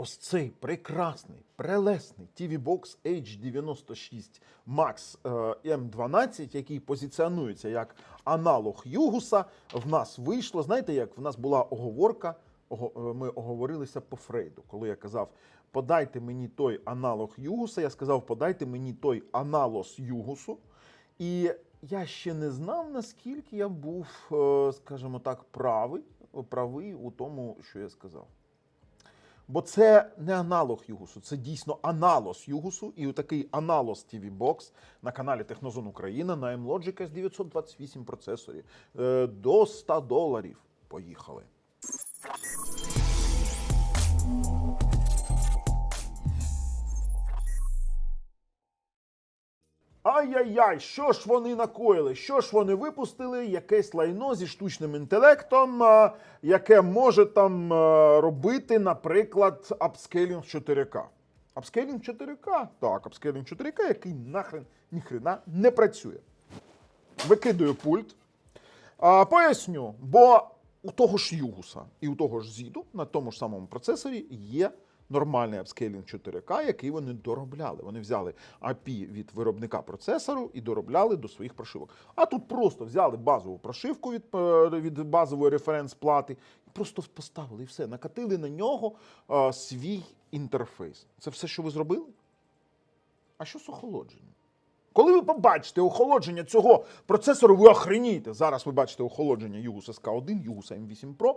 ось цей прекрасний, прелесний TV Box H96 Max е, M12, який позиціонується як аналог Югуса, в нас вийшло. Знаєте, як в нас була оговорка, е, ми оговорилися по Фрейду, коли я казав. Подайте мені той аналог Югуса. Я сказав, подайте мені той аналог Югусу. І я ще не знав, наскільки я був, е, скажімо так, правий, правий у тому, що я сказав. Бо це не аналог Югусу, це дійсно аналог Югусу. І такий аналог TV Box на каналі Технозон Україна на M-Logic S928 процесорі е, до 100 доларів. Поїхали. Ай-яй-яй, що ж вони накоїли? Що ж вони випустили? Якесь лайно зі штучним інтелектом, яке може там робити, наприклад, апскейлінг 4К. Апскейлінг 4К? Так, апскейлінг 4К, який нахрен ніхрена не працює. Викидаю пульт. А, поясню, бо у того ж Югуса і у того ж Зіду на тому ж самому процесорі є нормальний апскейлінг 4К, який вони доробляли. Вони взяли API від виробника процесору і доробляли до своїх прошивок. А тут просто взяли базову прошивку від, е, від базової референс-плати і просто поставили і все. Накатили на нього е, свій інтерфейс. Це все, що ви зробили? А що з охолодженням? Коли ви побачите охолодження цього процесору, ви охренієте. Зараз ви бачите охолодження Югуса SK1, Югуса M8 Pro.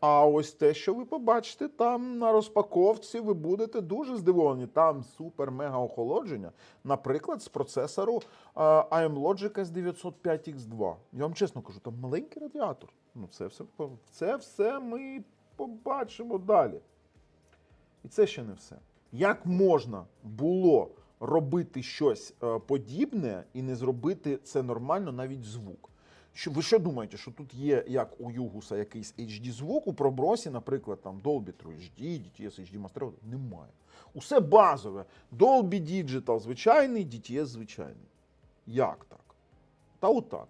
А ось те, що ви побачите там на розпаковці, ви будете дуже здивовані. Там супер-мега охолодження, наприклад, з процесору е, AM Logic S905X2. Я вам чесно кажу, там маленький радіатор. Ну, це все, це все ми побачимо далі. І це ще не все. Як можна було робити щось е, подібне і не зробити це нормально навіть звук? Що, ви що думаєте, що тут є, як у Югуса, якийсь HD звук у пробросі, наприклад, там Dolby True HD, DTS HD Master? Немає. Усе базове. Dolby Digital звичайний, DTS звичайний. Як так? Та отак.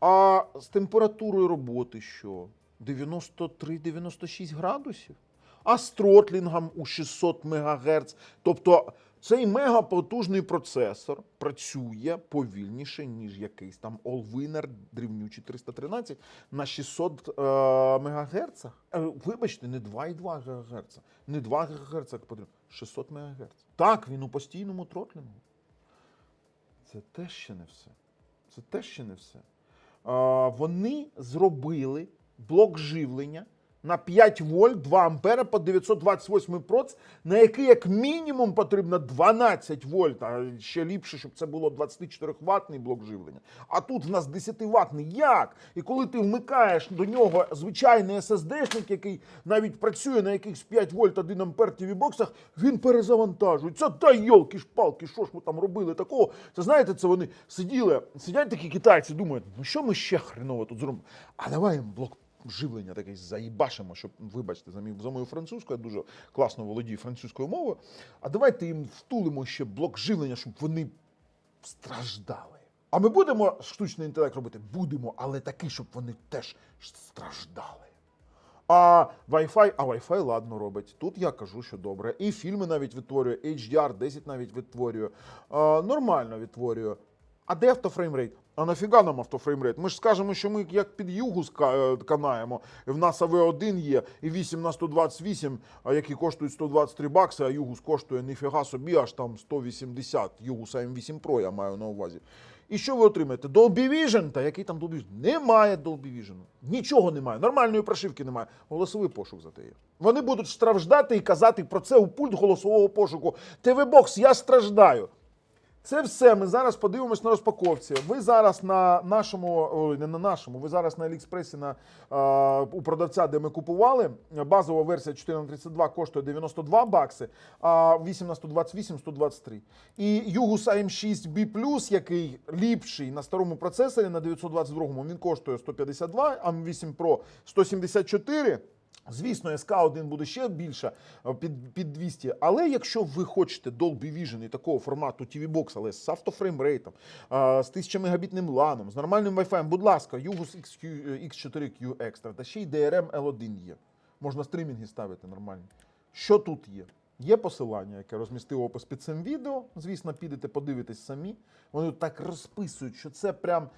А з температурою роботи що? 93-96 градусів? А з тротлінгом у 600 МГц. Тобто цей мегапотужний процесор працює повільніше, ніж якийсь там Allwinner дрівнючий 313 на 600 е, МГц. Е, вибачте, не 2,2 ГГц, не 2 ГГц, як потрібно, 600 МГц. Так, він у постійному тротлінгу. Це теж ще не все. Це теж ще не все. А, вони зробили блок живлення на 5 вольт 2 ампера по 928 проц, на який як мінімум потрібно 12 вольт, а ще ліпше, щоб це було 24 ватний блок живлення. А тут в нас 10 ватний. Як? І коли ти вмикаєш до нього звичайний SSD-шник, який навіть працює на якихось 5 вольт 1 ампер TV боксах, він перезавантажується. Та йолки ж палки, що ж ми там робили такого? Це знаєте, це вони сиділи, сидять такі китайці, думають, ну що ми ще хреново тут зробимо? А давай їм блок живлення такий заїбашимо, щоб, вибачте, за, мій, за мою французьку, я дуже класно володію французькою мовою. А давайте їм втулимо ще блок живлення, щоб вони страждали. А ми будемо штучний інтелект робити? Будемо, але такий, щоб вони теж страждали. А Wi-Fi, а Wi-Fi ладно робить. Тут я кажу, що добре. І фільми навіть відтворює, HDR 10 навіть відтворює. Нормально відтворює. А де автофреймрейт? А нафіга нам автофреймрейт? Ми ж скажемо, що ми як під югу е, канаємо. В нас АВ1 є, і 8 на 128, а які коштують 123 бакси, а югус коштує ніфіга собі, аж там 180. Югус M8 Pro я маю на увазі. І що ви отримаєте? Dolby? Та який там Dolby Vision? Немає Dolby Vision. Нічого немає. Нормальної прошивки немає. Голосовий пошук зате є. Вони будуть страждати і казати про це у пульт голосового пошуку. ТВ-бокс, я страждаю. Це все. Ми зараз подивимось на розпаковці. Ви зараз на нашому, ой, не на нашому, ви зараз на Аліекспресі на, е, у продавця, де ми купували. Базова версія 4 на 32 коштує 92 бакси, а 8 на 128 123. І Югус AM6 B+, який ліпший на старому процесорі на 922, він коштує 152, AM8 Pro 174. Звісно, SK1 буде ще більше е, під, під 200. Але якщо ви хочете Dolby Vision і такого формату TV Box, але з автофреймрейтом, е, з 1000 мегабітним LAN, з нормальним Wi-Fi, будь ласка, Югус X4Q Extra та ще й DRM L1 є. Можна стрімінги ставити нормальні. Що тут є? Є посилання, яке розмістив опис під цим відео. Звісно, підете, подивитесь самі. Вони так розписують, що це прям.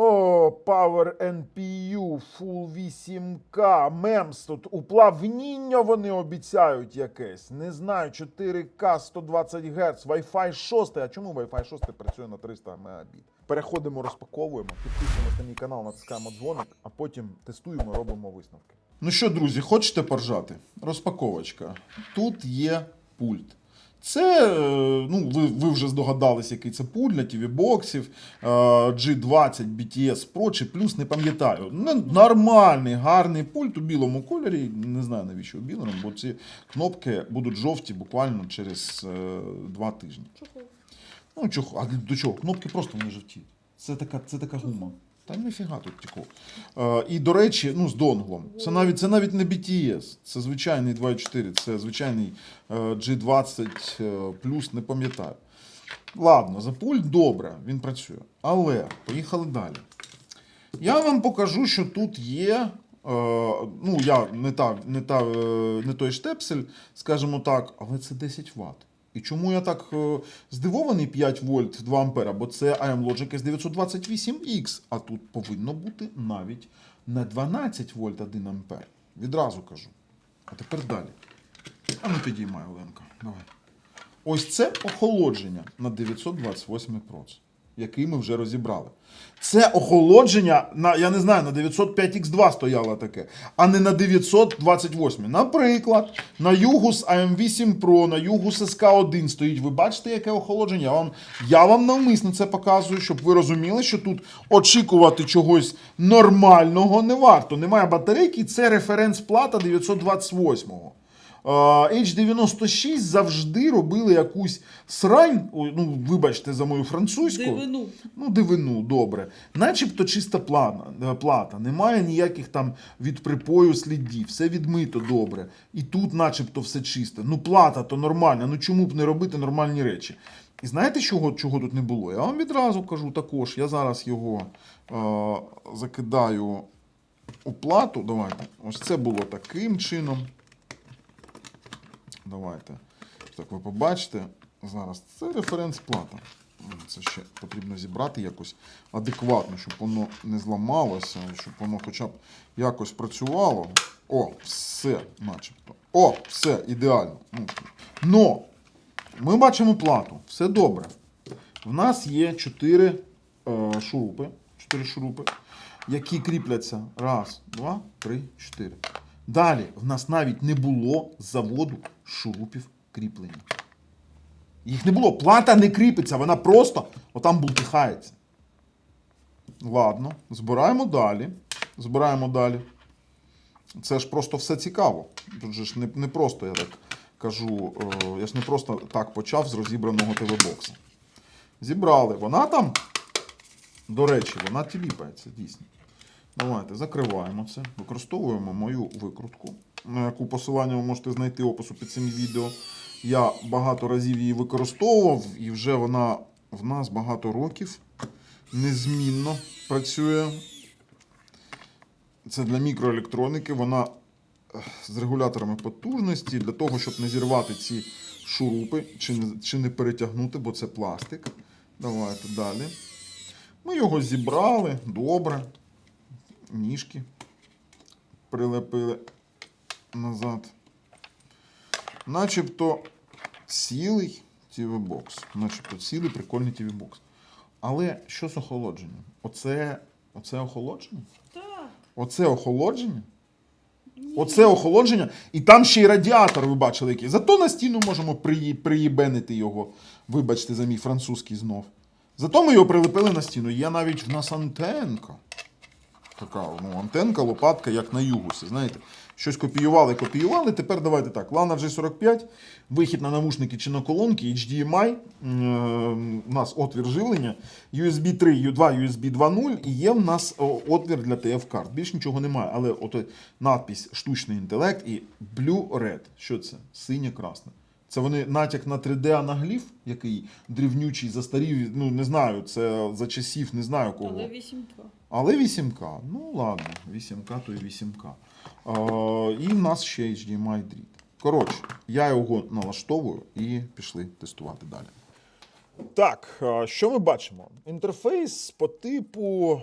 О, Power NPU, Full 8K, MEMS, тут уплавніння вони обіцяють якесь. Не знаю, 4К 120 Гц, Wi-Fi 6. А чому Wi-Fi 6 працює на 300 Мбіт? Переходимо, розпаковуємо, підписуємося на мій канал, натискаємо дзвоник, а потім тестуємо, робимо висновки. Ну що, друзі, хочете поржати? Розпаковочка. Тут є пульт. Це, е, ну, ви, ви вже здогадались, який це пульт для TV-боксів, е, G20 BTS Pro чи плюс, не пам'ятаю. Ну, Нормальний, гарний пульт у білому кольорі. Не знаю навіщо у білому, бо ці кнопки будуть жовті буквально через е, два тижні. Чого? Ну, чого, а до чого? Кнопки просто вони жовті. Це така, це така гума. Та ніфіга тут такого. Е, і, до речі, ну, з донглом. Це навіть, це навіть не BTS, це звичайний 2.4, це звичайний е, G20 е, плюс, не пам'ятаю. Ладно, за пульт добре, він працює. Але поїхали далі. Я вам покажу, що тут є. Е, ну, я не, та, не, та, е, не той штепсель, скажімо так, але це 10 Вт. І чому я так е, здивований 5 вольт 2 ампера? Бо це AM Logic S928X, а тут повинно бути навіть не 12 вольт 1 ампер. Відразу кажу. А тепер далі. А ну підіймай, Оленка. Давай. Ось це охолодження на 928 проц, який ми вже розібрали. Це охолодження на, я не знаю, на 905X2 стояло таке, а не на 928. Наприклад, на Югус AM8 Pro, на Югус SK1 стоїть. Ви бачите, яке охолодження? Я вам, я вам навмисно це показую, щоб ви розуміли, що тут очікувати чогось нормального не варто. Немає батарейки, це референс-плата 928-го. Е, H96 завжди робили якусь срань, ну, вибачте за мою французьку. Дивину. Ну, дивину, добре. Начебто чиста плата, е, плата. Немає ніяких там від припою слідів, все відмито добре. І тут, начебто, все чисте. Ну, плата то нормальна. Ну чому б не робити нормальні речі? І знаєте, чого, чого тут не було? Я вам відразу кажу також. Я зараз його е, закидаю у плату. Давайте. Ось це було таким чином. Давайте. Так, ви побачите. Зараз це референс-плата. Це ще потрібно зібрати якось адекватно, щоб воно не зламалося, щоб воно хоча б якось працювало. О, все, начебто. О, все, ідеально. Ну, Но ми бачимо плату. Все добре. В нас є 4 е, шурупи. 4 шурупи, які кріпляться. Раз, два, три, чотири. Далі в нас навіть не було заводу шурупів кріплення. Їх не було. Плата не кріпиться, вона просто отам бултихається. Ладно, збираємо далі. Збираємо далі. Це ж просто все цікаво. Тут же ж не, не просто, я так кажу, е, я ж не просто так почав з розібраного ТВ-бокса. Зібрали. Вона там, до речі, вона тіліпається, дійсно. Давайте закриваємо це. Використовуємо мою викрутку, на яку посилання ви можете знайти опису під цим відео. Я багато разів її використовував, і вже вона в нас багато років незмінно працює. Це для мікроелектроніки. Вона з регуляторами потужності для того, щоб не зірвати ці шурупи чи не, чи не перетягнути, бо це пластик. Давайте далі. Ми його зібрали добре. Ніжки прилепили назад. Начебто цілий TV-бокс. Начебто цілий прикольний TV-бокс. Але що з охолодженням? Оце, оце охолодження? Так. Оце охолодження? Оце охолодження. І там ще й радіатор, ви бачили який. Зато на стіну можемо приї- приїбенити його. Вибачте за мій французький знов. Зато ми його прилепили на стіну. Є навіть в нас антенка. Така ну, антенка, лопатка, як на югусі. Знаєте, щось копіювали, копіювали. Тепер давайте так. Lana G45, вихід на навушники чи на колонки, HDMI, м, у нас отвір живлення, USB 3, U2, USB 2.0 і є в нас отвір для TF-карт. Більш нічого немає, але от надпись штучний інтелект і Blue Red. Що це? Синє красне. Це вони натяк на 3D анагліф, який дрівнючий, застарів, ну не знаю, це за часів, не знаю кого. Але 8К. Але 8К. Ну ладно, 8К то і 8К. Е, і в нас ще HDMI дріт. Коротше, я його налаштовую і пішли тестувати далі. Так, що ми бачимо? Інтерфейс по типу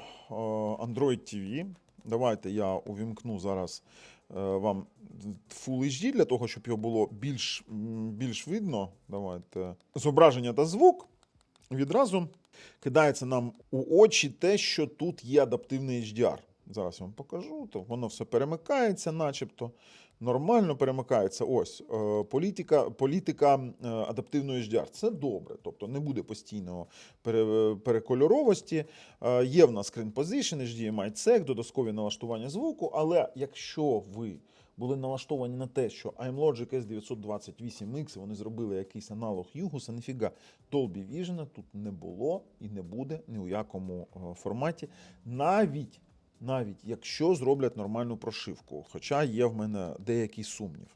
Android TV. Давайте я увімкну зараз е, вам Full HD для того, щоб його було більш, більш видно. Давайте. Зображення та звук. Відразу кидається нам у очі те, що тут є адаптивний HDR. Зараз я вам покажу. То воно все перемикається, начебто. Нормально перемикається. Ось е, політика, політика е, адаптивної HDR. Це добре, тобто не буде постійного перекольоровості. Е, є в нас Screen Position, HDMI CEC, додаткові налаштування звуку. Але якщо ви були налаштовані на те, що AMLogic S928X, вони зробили якийсь аналог Югуса, ніфіга, Dolby Vision тут не було і не буде ні у якому е, форматі. Навіть навіть якщо зроблять нормальну прошивку, хоча є в мене деякий сумнів.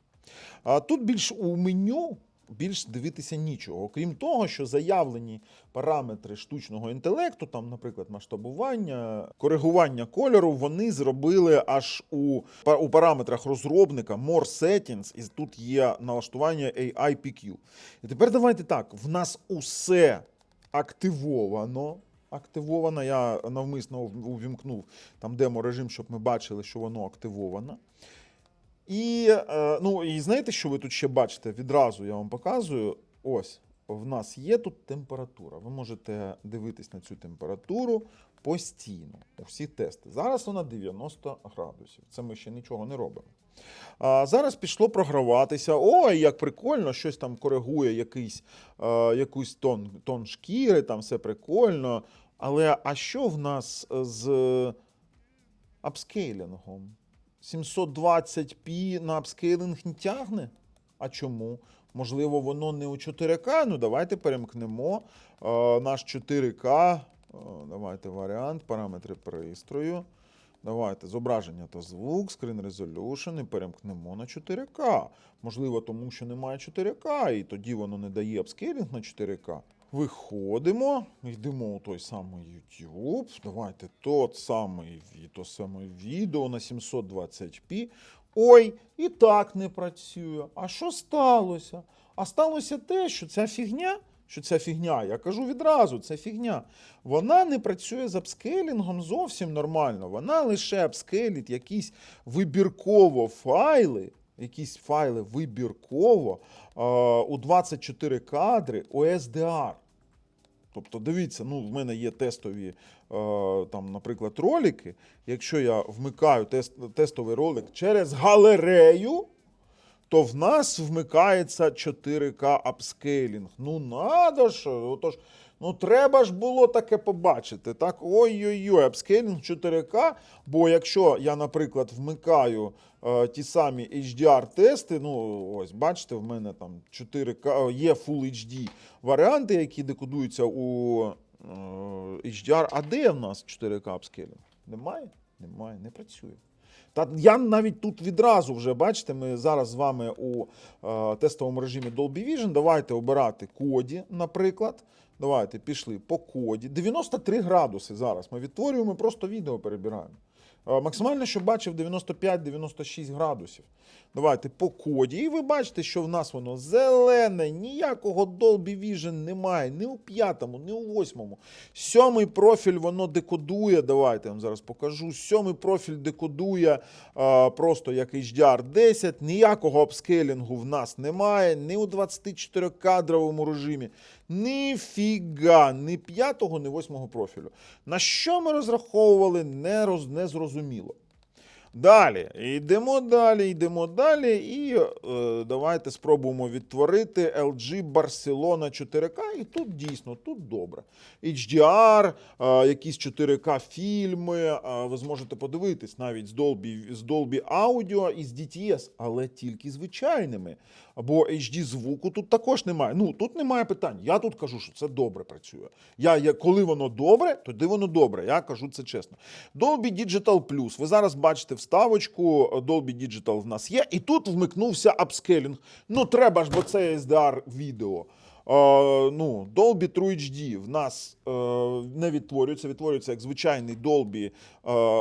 А тут більш у меню більш дивитися нічого, окрім того, що заявлені параметри штучного інтелекту, там, наприклад, масштабування, коригування кольору, вони зробили аж у, у параметрах розробника More Settings, і тут є налаштування AI. І тепер давайте так: в нас усе активовано. Активовано. Я навмисно увімкнув там демо-режим, щоб ми бачили, що воно активовано. І, е, ну, і знаєте, що ви тут ще бачите? Відразу я вам показую. Ось, в нас є тут температура. Ви можете дивитись на цю температуру постійно. У всі тести. Зараз вона 90 градусів. Це ми ще нічого не робимо. А зараз пішло програватися. Ой, як прикольно, щось там коригує якийсь, е, якийсь тон, тон шкіри, там все прикольно. Але а що в нас з апскейлінгом? 720p на апскейлинг не тягне? А чому? Можливо, воно не у 4К. Ну, давайте перемкнемо е, наш 4К. Е, давайте варіант, параметри пристрою. Давайте зображення та звук, Screen Resolution і перемкнемо на 4К. Можливо, тому що немає 4К, і тоді воно не дає апскейлінг на 4К. Виходимо, йдемо у той самий YouTube. Давайте тот самий, то саме відео на 720p. Ой, і так не працює. А що сталося? А сталося те, що ця фігня, що ця фігня, я кажу відразу, це фігня. Вона не працює з апскейлінгом зовсім нормально. Вона лише апскейлить якісь вибірково файли, якісь файли вибірково у 24 кадри ОСДР. Тобто, дивіться, ну, в мене є тестові, е, там, наприклад, ролики. Якщо я вмикаю тест, тестовий ролик через галерею, то в нас вмикається 4К апскейлінг. Ну, надо ж, отож, ну треба ж було таке побачити. Так, ой-ой-ой, апскейлінг 4К. Бо якщо я, наприклад, вмикаю е, ті самі HDR-тести, ну ось, бачите, в мене там 4К, е, є Full HD варіанти, які декодуються у е, HDR. А де в нас 4К апскейлінг? Немає? Немає, не працює. Та я навіть тут відразу вже бачите, ми зараз з вами у е, тестовому режимі Dolby Vision. Давайте обирати коді, наприклад. Давайте пішли по коді. 93 градуси зараз. Ми відтворюємо, просто відео перебираємо. Е, максимально, що бачив, 95-96 градусів. Давайте по коді. І ви бачите, що в нас воно зелене, ніякого Dolby Vision немає, ні у п'ятому, ні у восьмому. Сьомий профіль воно декодує. Давайте я вам зараз покажу. Сьомий профіль декодує е, просто як HDR10. Ніякого апскейлінгу в нас немає, ні у 24-кадровому режимі. Ніфіга, ні п'ятого, ні восьмого профілю. На що ми розраховували, не, роз, не зрозуміло. Далі, йдемо далі, йдемо далі, і е, давайте спробуємо відтворити LG Barcelona 4K. І тут дійсно тут добре. HDR, е, якісь 4К фільми. е, ви зможете подивитись навіть з Dolby, з Dolby Audio і з DTS, але тільки звичайними. Бо HD звуку тут також немає. Ну тут немає питань. Я тут кажу, що це добре працює. Я, я коли воно добре, тоді воно добре. Я кажу це чесно. Dolby Digital Plus. Ви зараз бачите вставочку. Dolby Digital в нас є, і тут вмикнувся апскейлінг. Ну треба ж, бо це SDR відео. Ну, Dolby True HD в нас е, не відтворюється, відтворюється як звичайний Dolby е,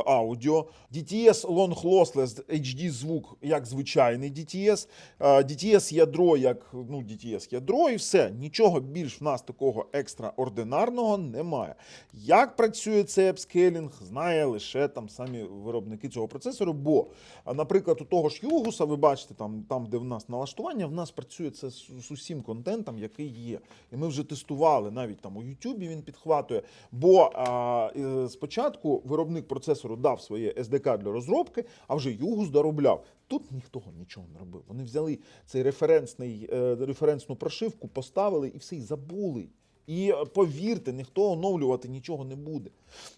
аудіо. DTS Long Lossless HD звук як звичайний DTS. Е, DTS ядро як ну, DTS ядро і все. Нічого більш в нас такого екстраординарного немає. Як працює цей апскейлінг, знає лише там самі виробники цього процесору. Бо, наприклад, у того ж Югуса, ви бачите, там, там де в нас налаштування, в нас працює це з усім контентом, який є. І ми вже тестували навіть там у Ютубі він підхватує. Бо а, е, спочатку виробник процесору дав своє SDK для розробки, а вже Югус доробляв. Тут ніхто нічого не робив. Вони взяли цей референсний, е, референсну прошивку, поставили і все, і забули. І е, повірте, ніхто оновлювати нічого не буде.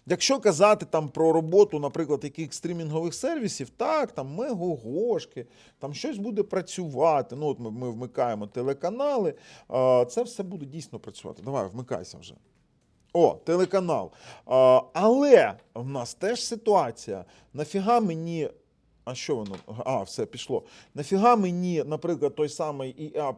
Якщо казати там про роботу, наприклад, яких стрімінгових сервісів, так, там мегогошки, там щось буде працювати. Ну, от ми, ми вмикаємо телеканали, це все буде дійсно працювати. Давай, вмикайся вже. О, телеканал. Але в нас теж ситуація. Нафіга мені. А що воно? А, все пішло. Нафіга мені, наприклад, той самий е,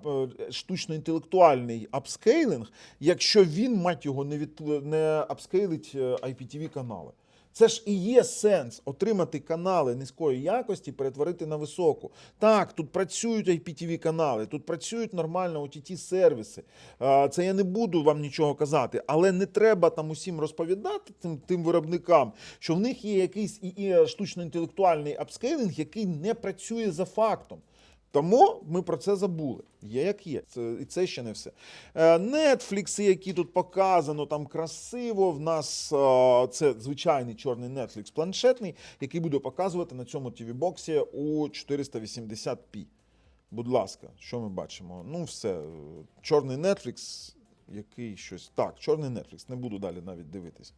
штучно-інтелектуальний апскейлинг, якщо він, мать його, не, від, не апскейлить е, IPTV канали. Це ж і є сенс отримати канали низької якості, перетворити на високу. Так, тут працюють IPTV канали, тут працюють нормально ott сервіси. Це я не буду вам нічого казати, але не треба там усім розповідати тим, тим виробникам, що в них є якийсь і, і штучно-інтелектуальний апскейлинг, який не працює за фактом. Тому ми про це забули. Є як є. Це, і це ще не все. Нетфлікси, які тут показано, там красиво. В нас е, це звичайний чорний Netflix планшетний, який буде показувати на цьому TV-боксі у 480p. Будь ласка, що ми бачимо? Ну, все. Чорний Netflix, який щось. Так, чорний Netflix, не буду далі навіть дивитись.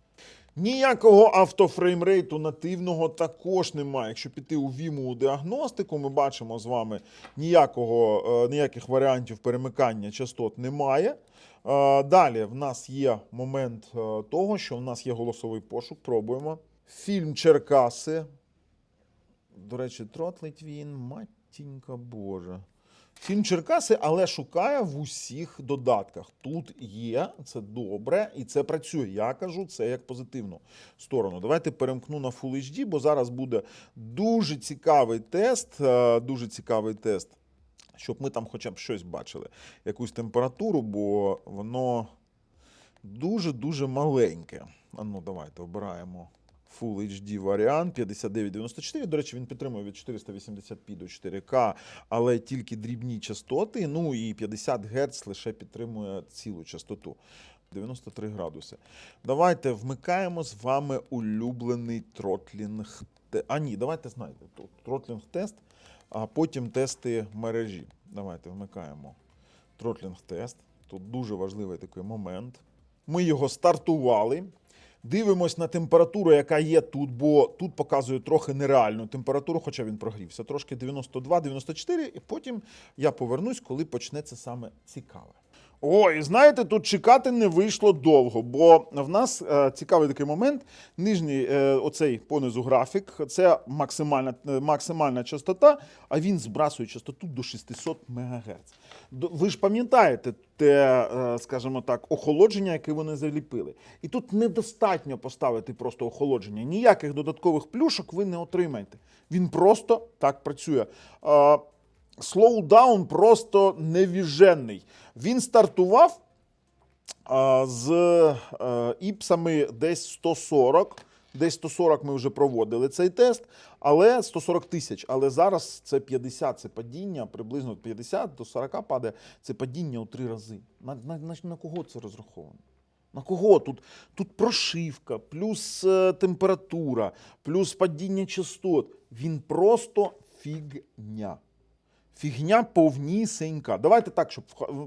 Ніякого автофреймрейту нативного також немає. Якщо піти у Vimo у діагностику, ми бачимо з вами ніякого, е, ніяких варіантів перемикання частот немає. Е, Далі в нас є момент е, того, що в нас є голосовий пошук. Пробуємо. Фільм Черкаси. До речі, тротлить він, матінька Божа. Фільм Черкаси, але шукає в усіх додатках. Тут є, це добре, і це працює. Я кажу це як позитивну сторону. Давайте перемкну на Full HD, бо зараз буде дуже цікавий тест. е, Дуже цікавий тест, щоб ми там хоча б щось бачили, якусь температуру, бо воно дуже-дуже маленьке. А ну, давайте обираємо. Full HD варіант 5994. До речі, він підтримує від 480p до 4К, але тільки дрібні частоти. Ну і 50 Гц лише підтримує цілу частоту. 93 градуси. Давайте вмикаємо з вами улюблений тротлінг. А ні, давайте знаєте, тротлінг тест, а потім тести мережі. Давайте вмикаємо тротлінг тест. Тут дуже важливий такий момент. Ми його стартували. Дивимось на температуру, яка є тут, бо тут показує трохи нереальну температуру, хоча він прогрівся. Трошки 92-94, і потім я повернусь, коли почнеться саме цікаве. Ой, знаєте, тут чекати не вийшло довго, бо в нас е, цікавий такий момент. Нижній е, оцей понизу графік це максимальна, е, максимальна частота, а він збрасує частоту до 600 МГц. Ви ж пам'ятаєте те, е, скажімо так, охолодження, яке вони заліпили. І тут недостатньо поставити просто охолодження. Ніяких додаткових плюшок ви не отримаєте. Він просто так працює. Слоудаун просто невіжений. Він стартував з е, іпсами десь 140. Десь 140 ми вже проводили цей тест, але 140 тисяч. Але зараз це 50, це падіння, приблизно 50 до 40 падає. Це падіння у три рази. На, на, на, на кого це розраховано? На кого? Тут, тут прошивка, плюс е, температура, плюс падіння частот. Він просто фігня. Фігня повнісенька. Давайте так, щоб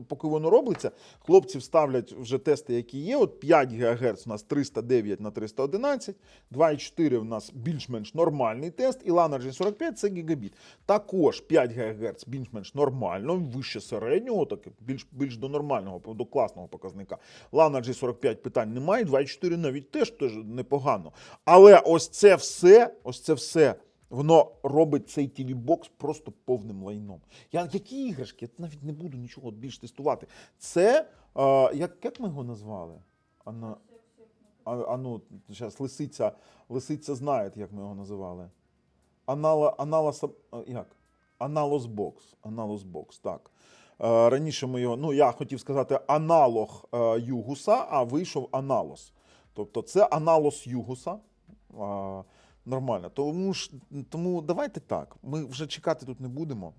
поки воно робиться, хлопці вставлять вже тести, які є. От 5 ГГц у нас 309 на 311, 2,4 у нас більш-менш нормальний тест, і LAN RJ 45 це гігабіт. Також 5 ГГц більш-менш нормально, вище середнього, так більш, більш до нормального, до класного показника. LAN RJ 45 питань немає, 2,4 навіть теж, теж непогано. Але ось це все, ось це все Воно робить цей TV-бокс просто повним лайном. Я які іграшки? Я навіть не буду нічого більш тестувати. Це е, як, як ми його назвали? Ана, а, а ну, зараз лисиця, лисиця знає, як ми його називали. Анала, аналос, а, як? Аналос бокс. Аналос бокс, так. Е, раніше ми його, ну я хотів сказати аналог Югуса, а вийшов аналос. Тобто це аналос Югуса. Нормально. Тому, ж, тому давайте так. Ми вже чекати тут не будемо.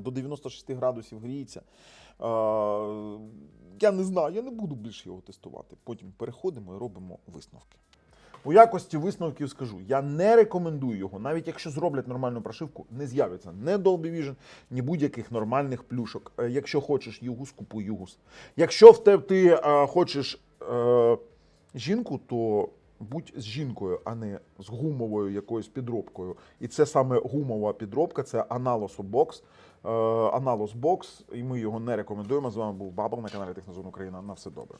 До 96 градусів гріється. Я не знаю, я не буду більше його тестувати. Потім переходимо і робимо висновки. У якості висновків скажу, я не рекомендую його, навіть якщо зроблять нормальну прошивку, не з'явиться ні Dolby Vision, ні будь-яких нормальних плюшок. Е, Якщо хочеш югус, купуй югус. Якщо в тебе ти е, хочеш е, жінку, то будь з жінкою, а не з гумовою якоюсь підробкою. І це саме гумова підробка, це Analos бокс, Е, бокс, і ми його не рекомендуємо. З вами був Бабл на каналі Технозон Україна. На все добре.